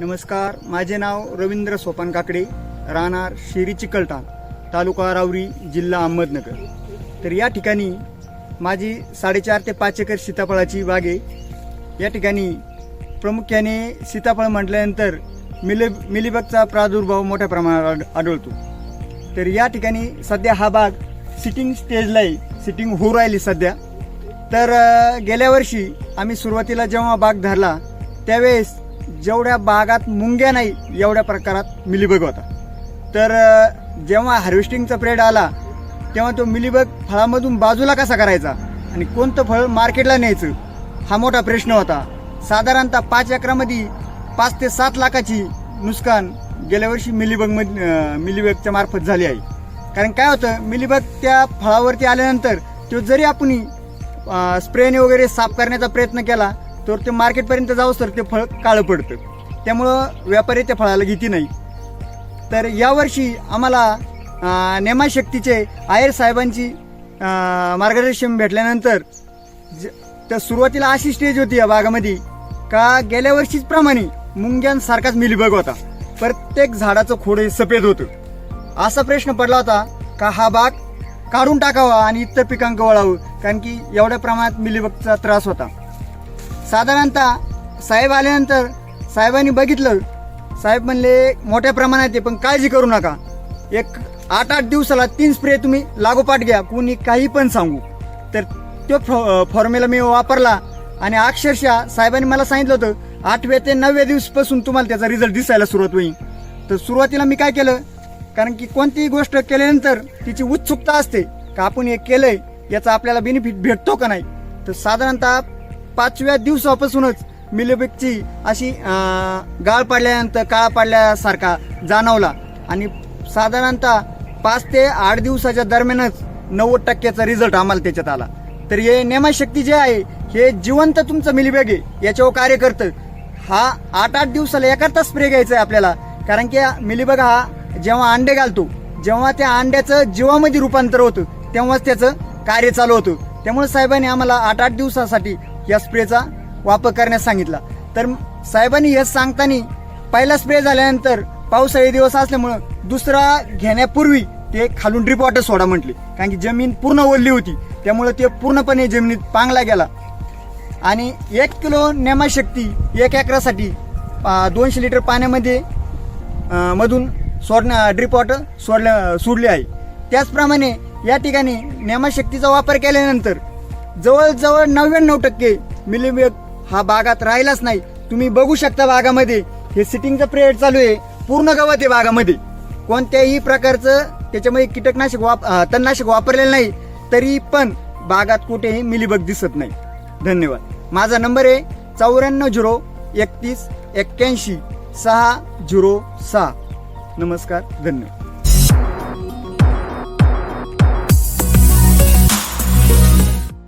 नमस्कार माझे नाव रवींद्र सोपान काकडे राहणार शेरी चिकलठाण तालुका रावरी जिल्हा अहमदनगर. तर या ठिकाणी माझी साडेचार ते पाच एकर सीताफळाची बाग आहे. या ठिकाणी प्रामुख्याने सीताफळ म्हटल्यानंतर मिले मिलीबगचा प्रादुर्भाव मोठ्या प्रमाणात आढळतो. तर या ठिकाणी सध्या हा बाग सिटिंग स्टेजला आहे. सिटिंग होऊ राहिली सध्या. तर गेल्या वर्षी आम्ही सुरुवातीला जेव्हा बाग धरला त्यावेळेस जेवढ्या बागात मुंग्या नाही एवढ्या प्रकारात मिलीबग होता. तर जेव्हा हार्वेस्टिंगचा पिरियड आला तेव्हा तो मिलीबग फळामधून बाजूला कसा करायचा आणि कोणतं फळ मार्केटला न्यायचं हा मोठा प्रश्न होता. साधारणतः पाच एकरामध्ये पाच ते सात लाखाची नुकसान गेल्या वर्षी मिलीबग मिलीबगच्या मार्फत झाली आहे. कारण काय होतं मिलीबग त्या फळावरती आल्यानंतर तो जरी आपण स्प्रेने वगैरे साफ करण्याचा प्रयत्न केला तर ते मार्केटपर्यंत जाऊस तर ते फळ काळं पडतं. त्यामुळं व्यापारी त्या फळाला घेती नाही. तर यावर्षी आम्हाला अं, नेमाशक्तीचे आयर साहेबांची मार्गदर्शन भेटल्यानंतर ज- तर सुरुवातीला अशी स्टेज होती या बागामध्ये का गेल्या वर्षीच प्रमाणे मुंग्यांसारखाच मिलीबग होता. प्रत्येक झाडाचं खोड हे सफेद होतं. असा प्रश्न पडला होता का हा बाग काढून टाकावा आणि इतर पिकांक वळावं कारण की एवढ्या प्रमाणात मिलीबगचा त्रास होता. साधारणतः साहेब आल्यानंतर साहेबांनी बघितलं. साहेब म्हणले मोठ्या प्रमाणात आहे पण काळजी करू नका. एक आठ आठ दिवसाला तीन स्प्रे तुम्ही लागोपाठ घ्या कुणी काही पण सांगू. तर तो फॉर्म्युला मी वापरला आणि अक्षरशः साहेबांनी मला सांगितलं होतं आठव्या ते नवव्या दिवसपासून तुम्हाला त्याचा रिझल्ट दिसायला सुरुवात होईल. तर सुरुवातीला मी काय केलं कारण की कोणतीही गोष्ट केल्यानंतर तिची उत्सुकता असते का आपण हे केलंय याचा आपल्याला बेनिफिट भेटतो का नाही. तर साधारणतः पाचव्या दिवसापासूनच मिलेबेकची अशी गाळ पडल्यानंतर काळा पडल्यासारखा जाणवला. आणि साधारणतः पाच ते आठ दिवसाच्या दरम्यानच नव्वद टक्क्याचा रिझल्ट आम्हाला त्याच्यात आला. तर हे नेमाशक्ती जे आहे हे जिवंत तुमचं मिलीबॅग आहे याच्यावर कार्य करतं. हा आठ आठ दिवसाला एका तास स्प्रे घ्यायचा आहे आपल्याला. कारण की मिलीबग हा जेव्हा अंडे घालतो जेव्हा त्या अंड्याचं जीवामध्ये रूपांतर होतं तेव्हाच त्याचं कार्य चालू होतं. त्यामुळे साहेबांनी आम्हाला आठ आठ दिवसासाठी या स्प्रेचा वापर करण्यास सांगितला. तर साहेबांनी हे सांगताना पहिला स्प्रे झाल्यानंतर पावसाळी दिवस असल्यामुळं दुसरा घेण्यापूर्वी ते खालून ड्रिप वॉटर सोडा म्हटले. कारण की जमीन पूर्ण ओलली होती. त्यामुळे ते पूर्णपणे जमिनीत पांगला गेला. आणि एक किलो नेमाशक्ती एक एकरासाठी दोनशे लिटर पाण्यामध्ये मधून सोडणं ड्रिप वॉटर सोडल्या सोडले आहे. त्याचप्रमाणे या ठिकाणी नेमाशक्तीचा वापर केल्यानंतर जवळजवळ नव्याण्णव टक्के मिलीबग हा बागात राहिलाच नाही. तुम्ही बघू शकता बागामध्ये. हे सिटिंगचं पिरियड चालू आहे. पूर्ण गवत आहे बागामध्ये. कोणत्याही प्रकारचं त्याच्यामध्ये कीटकनाशक वाप तणनाशक वापरलेलं नाही तरी पण बागात कुठेही मिलीबग दिसत नाही. धन्यवाद. माझा नंबर आहे चौऱ्याण्णव झिरो एकतीस एक्क्याऐंशी सहा झिरो सहा. नमस्कार. धन्यवाद.